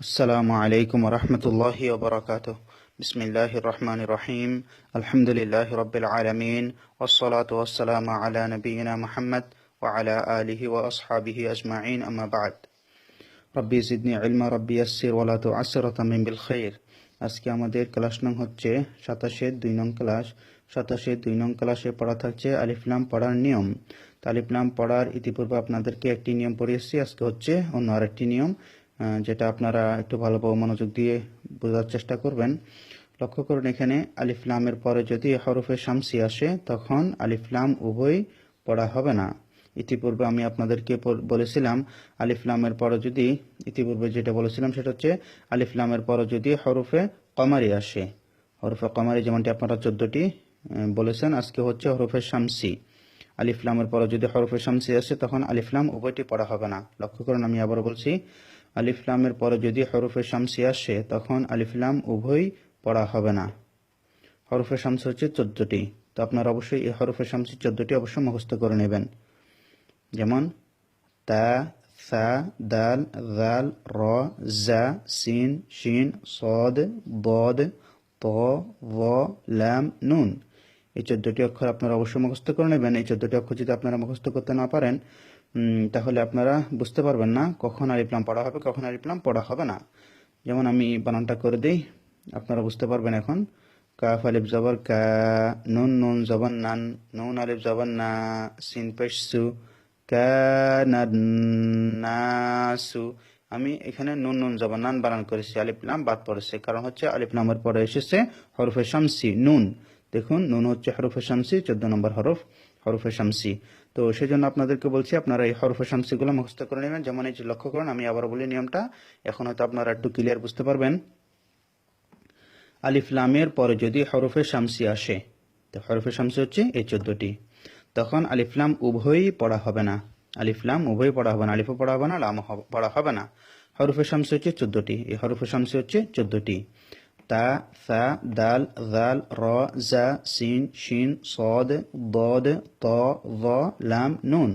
السلام عليكم ورحمة الله وبركاته بسم الله الرحمن الرحيم الحمد لله رب العالمين والصلاة والسلام على نبينا محمد وعلى آله وأصحابه أجمعين أما بعد ربي زدني علما ربي يسر ولا تعسر وتمم بالخير আজকে আমাদের ক্লাস নং হচ্ছে সাতাশের দুই নং ক্লাস সাতাশের দুই নং ক্লাসে পড়া থাকছে আলিফলাম পড়ার নিয়ম তো আলিফলাম পড়ার ইতিপূর্বে আপনাদেরকে একটি নিয়ম পড়িয়েছি আজকে হচ্ছে অন্য আরেকটি নিয়ম আহ, যেটা আপনারা একটু ভালোভাবে মনোযোগ দিয়ে বোঝার চেষ্টা করবেন। লক্ষ্য করুন এখানে আলিফলামের পরে যদি হরফে শামসি আসে, তখন আলিফলাম উভয় পড়া হবে না। ইতিপূর্বে আমি আপনাদেরকে বলেছিলাম আলিফলামের পরে যদি, ইতিপূর্বে যেটা বলেছিলাম সেটা হচ্ছে আলিফলামের পরে যদি হরফে কমারি আসে, হরফে কমারি যেমনটি আপনারা চোদ্দটি বলেছেন, আজকে হচ্ছে হরফে শামসি। আলিফলামের পরে যদি হরফে শামসি আসে, তখন আলিফলাম উভয়টি পড়া হবে না। লক্ষ্য করুন, আমি আবার বলছি আলিফলামের পরে যদি হরফে শামসি আসে, তখন আলিফলাম উভয় পড়া হবে না। হরফে শামসি হচ্ছে চোদ্দটি। তো আপনারা অবশ্যই এই হরফে শামসি চোদ্দটি অবশ্যই মুখস্থ করে নেবেন। যেমন, তা, সা, দাল জাল র, জা, সিন, শিন, সদ, বদ, ত ভ লাম, নুন। এই চোদ্দটি অক্ষর আপনারা অবশ্যই মুখস্থ করে নেবেন। এই চোদ্দটি অক্ষর যদি আপনারা মুখস্থ করতে না পারেন তাহলে আপনারা বুঝতে পারবেন না কখন আলিপ্লাম পড়া হবে, কখন আলিপ্লাম পড়া হবে না। যেমন আমি বানানটা করে দিই, আপনারা বুঝতে পারবেন এখন। কাফ, আলিফ, জবর, কা, নুন নুন, জবর, নান, নুন, আলিফ, জবর, না, সিন, পেশ কানাসু আমি এখানে নুন নুন, জবর, নান বানান করেছি আলিফলাম বাদ পড়েছে। কারণ হচ্ছে আলিফলামের পরে এসেছে হরফে শামসি, নুন। দেখুন, নুন হচ্ছে হরফে শামসি, চোদ্দ নম্বর হরফ। হরফে শামসি। তো সেজন্য আপনাদেরকে বলছি, আপনারা এই হরফে শামসিগুলো মুখস্থ করে নেবেন। যেমন এই যে লক্ষ্য করুন, আমি আবার বলি নিয়মটা। এখন হয়তো আপনারা একটু ক্লিয়ার বুঝতে পারবেন। আলিফ লামের পরে যদি হরফে শামসি আসে, তো হরফে শামসি হচ্ছে এই চোদ্দটি। তখন আলিফলাম উভয়ই পড়া হবে না। আলিফলাম উভয়ই পড়া হবে না। আলিফও পড়া হবে না লাম পড়া হবে না। হরফে শামসি হচ্ছে চোদ্দটি। এই হরফে শামসি হচ্ছে চোদ্দটি। তা সা দাল জাল র জা সিন শিন সদ দদ ত ভ লাম নুন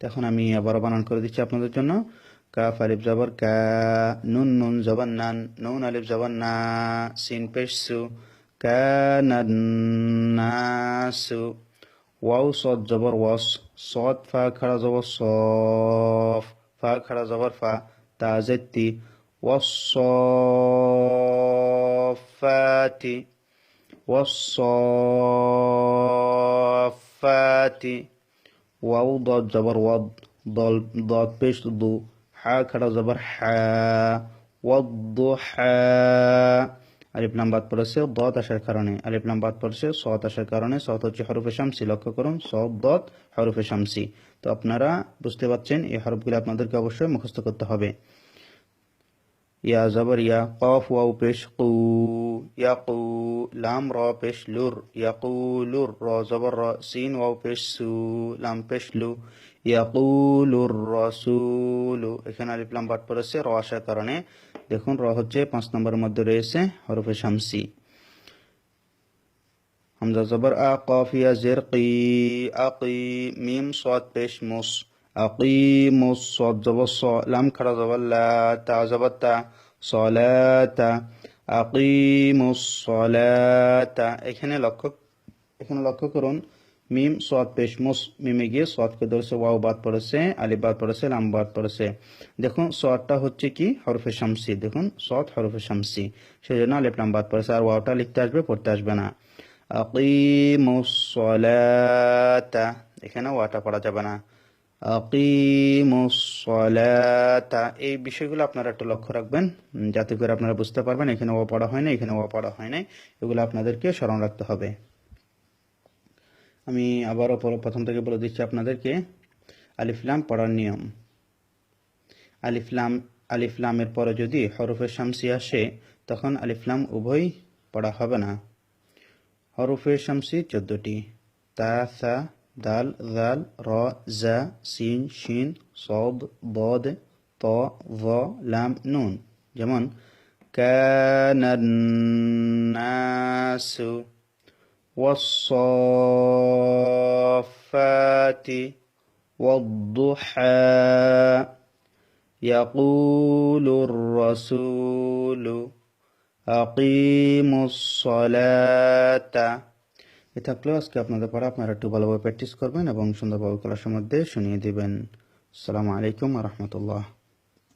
এখন আমি আবার বানান করে দিচ্ছি আপনাদের জন্য। কাফ, আলিফ, জবর, কা, নুন নুন, জবর, নান, নুন, আলিফ, জবর, না, সিন, পেশ, সু কানাসু ওয়াও, সদ, জবর, ওয়াস, সদ, ফা, খাড়া, জবর, সফ, ফা, খাড়া, জবর, ফা, তা জেত্তি والصافات والصافات واو ضاد جبر وض ضل ضاد بيش ضو حا كرا زبر حا والضحى আলিফ লাম বাদ পড়েছে দত আসার কারণে আলিফ লাম বাদ পড়েছে সৎ আসার কারণে সৎ হচ্ছে হরফে শামসি লক্ষ্য করুন সৎ দত হরফে শামসি তো আপনারা বুঝতে পারছেন এই হরফগুলো আপনাদেরকে অবশ্যই মুখস্থ করতে হবে ইয়া জবর ইয়া কফ ওয়াও পেশ কু ইয়া কু লাম র পেশ লুর ইয়া কু লুর র জবর র সিন ওয়াও পেশ সু লাম পেশ লু ইয়া কু লুর রসুলু এখানে আলিফ লাম বাদ পড়েছে র আসার কারণে দেখুন র হচ্ছে পাঁচ নম্বরের মধ্যে রয়েছে হরফে শামসি হামজা জবর আ কফ ইয়া জের কি আকি মিম সাদ পেশ মুস খাড়া জবর লা তা জবর তা সলাতা আকিমুস সলাতা এখানে লক্ষ্য এখানে লক্ষ্য করুন, মিম সাদ পেশ মুস মিমে গিয়ে সাদকে ধরেছে, ওয়াও বাদ পড়েছে, আলিফ বাদ পড়েছে, লাম বাদ পড়েছে। দেখুন সাদটা হচ্ছে কি? হরফে শামসি। দেখুন সাদ হরফে শামসি। সেই জন্য আলিফ, লাম বাদ পড়েছে, আর ওয়াওটা লিখতে আসবে, পড়তে আসবে না। আকিমুস সলাতা এখানে ওয়াটা পড়া যাবে না। এই বিষয়গুলো আপনারা একটু লক্ষ্য রাখবেন, যাতে করে আপনারা বুঝতে পারবেন, এখানে ও পড়া হয় না এখানে ও পড়া হয় না এগুলো আপনাদেরকে স্মরণ রাখতে হবে। আমি আবারও পর- প্রথম থেকে বলে দিচ্ছি আপনাদেরকে আলিফলাম পড়ার নিয়ম। আলিফলাম আলিফলামের পরে যদি হরফে শামসি আসে, তখন আলিফলাম উভয় পড়া হবে না। হরফে শামসি চোদ্দটি। তা, সা দাল জাল র জা সিন শিন সদ বদ ত ভ লাম নুন যেমন কানান্নাসু والصافات والضحى يقول الرسول أقيموا الصلاة এ থাকলেও আজকে আপনাদের পরে আপনারা একটু ভালোভাবে প্র্যাকটিস করবেন এবং সুন্দরভাবে ক্লাসের মধ্যে শুনিয়ে দেবেন। আসসালামু আলাইকুম রহমতুল্লাহ।